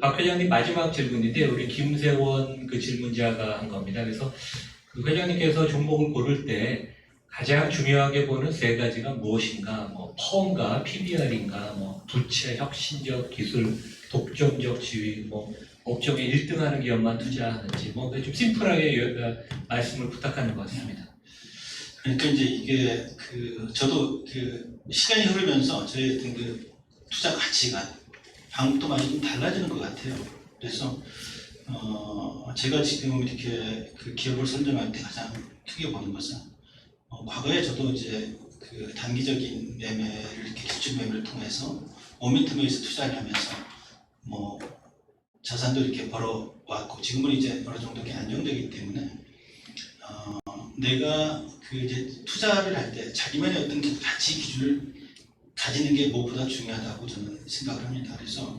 박 회장님 마지막 질문인데 우리 김세원 그 질문자가 한 겁니다. 그래서 그 회장님께서 종목을 고를 때 가장 중요하게 보는 세 가지가 무엇인가? 뭐 펌과 PBR인가? 뭐 부채, 혁신적 기술, 독점적 지위, 뭐 업종에 1등하는 기업만 투자하는지 뭐좀 심플하게 여- 말씀을 부탁하는 것 같습니다. 그러니까 이제 이게 그 저도 그 시간이 흐르면서 저의 그 투자 가치가 방법도 많이 좀 달라지는 것 같아요. 그래서 어 제가 지금 이렇게 그 기업을 선정할 때 가장 크게 보는 것은 어 과거에 저도 이제 그 단기적인 매매를 이렇게 기준 매매를 통해서 모멘텀에서 투자를 하면서 뭐 자산도 이렇게 벌어왔고 지금은 이제 어느 정도 안정되기 때문에 어, 내가 그 이제 투자를 할 때 자기만의 어떤 그 가치 기준을 가지는 게 무엇보다 중요하다고 저는 생각을 합니다. 그래서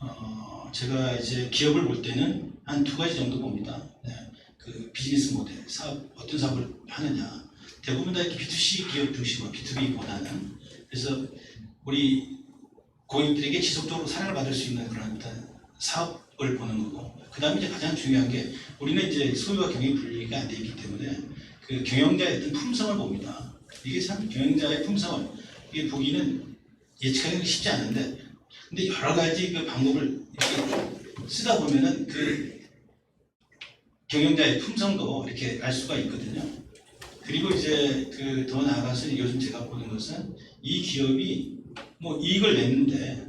어, 제가 이제 기업을 볼 때는 한 두 가지 정도 봅니다. 네. 그 비즈니스 모델, 사업 어떤 사업을 하느냐. 대부분 다 이렇게 B2C 기업 중심으로 B2B보다는 그래서 우리 고객들에게 지속적으로 사랑을 받을 수 있는 그런 어떤 사업을 보는 거고 그 다음에 이제 가장 중요한 게 우리는 이제 소유와 경영 분리가 안 되기 때문에 그 경영자의 어떤 품성을 봅니다. 이게 참 경영자의 품성을 이게 보기는 예측하기 쉽지 않은데 근데 여러 가지 그 방법을 쓰다 보면은 그 경영자의 품성도 이렇게 알 수가 있거든요. 그리고 이제 그 더 나아가서 요즘 제가 보는 것은 이 기업이 뭐 이익을 냈는데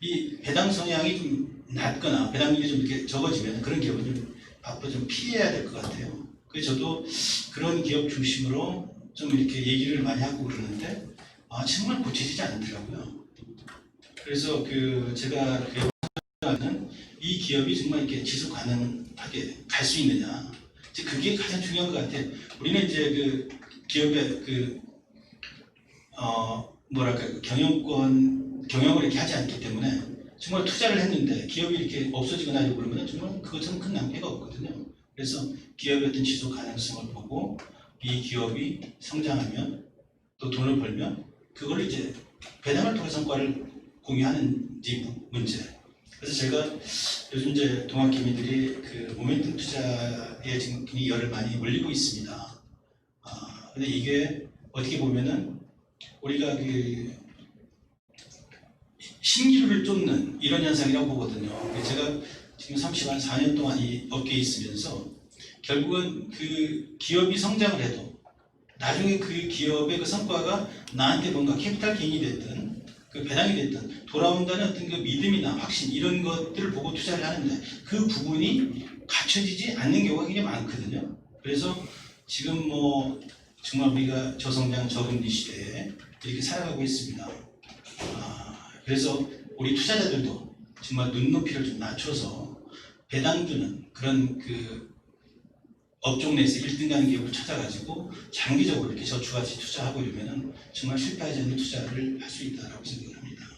이 배당 성향이 좀 낮거나 배당률이 좀 이렇게 적어지면 그런 기업은 좀 앞으로 좀 피해야 될 것 같아요. 그래서 저도 그런 기업 중심으로 좀 이렇게 얘기를 많이 하고 그러는데 아 정말 고쳐지지 않더라고요. 그래서 그 제가 그하는 이 기업이 정말 이렇게 지속 가능하게 갈 수 있느냐. 이제 그게 가장 중요한 것 같아요. 우리는 이제 그 기업의 그 어, 뭐랄까 그 경영권 경영을 이렇게 하지 않기 때문에 정말 투자를 했는데 기업이 이렇게 없어지거나 하고 그러면 정말 그것은 큰 낭비가 없거든요. 그래서 기업의 어떤 지속 가능성을 보고 이 기업이 성장하면 또 돈을 벌면 그걸 이제 배당을 통해 성과를 공유하는지 무- 문제. 그래서 제가 요즘 이제 동학개미들이 그 모멘텀 투자에 지금 굉장히 열을 많이 올리고 있습니다. 아, 근데 이게 어떻게 보면은 우리가 그 신기루를 쫓는 이런 현상이라고 보거든요. 제가 지금 30한 4년 동안 이 업계에 있으면서 결국은 그 기업이 성장을 해도 나중에 그 기업의 그 성과가 나한테 뭔가 캐피탈 게인이 됐든 그 배당이 됐든 돌아온다는 어떤 그 믿음이나 확신 이런 것들을 보고 투자를 하는데 그 부분이 갖춰지지 않는 경우가 굉장히 많거든요. 그래서 지금 뭐 정말 우리가 저성장 저금리 시대에 이렇게 살아가고 있습니다. 아, 그래서 우리 투자자들도 정말 눈높이를 좀 낮춰서 배당 주는 그런 그 업종 내에서 1등 가는 기업을 찾아가지고 장기적으로 이렇게 저주가치 투자하고 이러면은 정말 실패하지 않는 투자를 할 수 있다라고 생각을 합니다.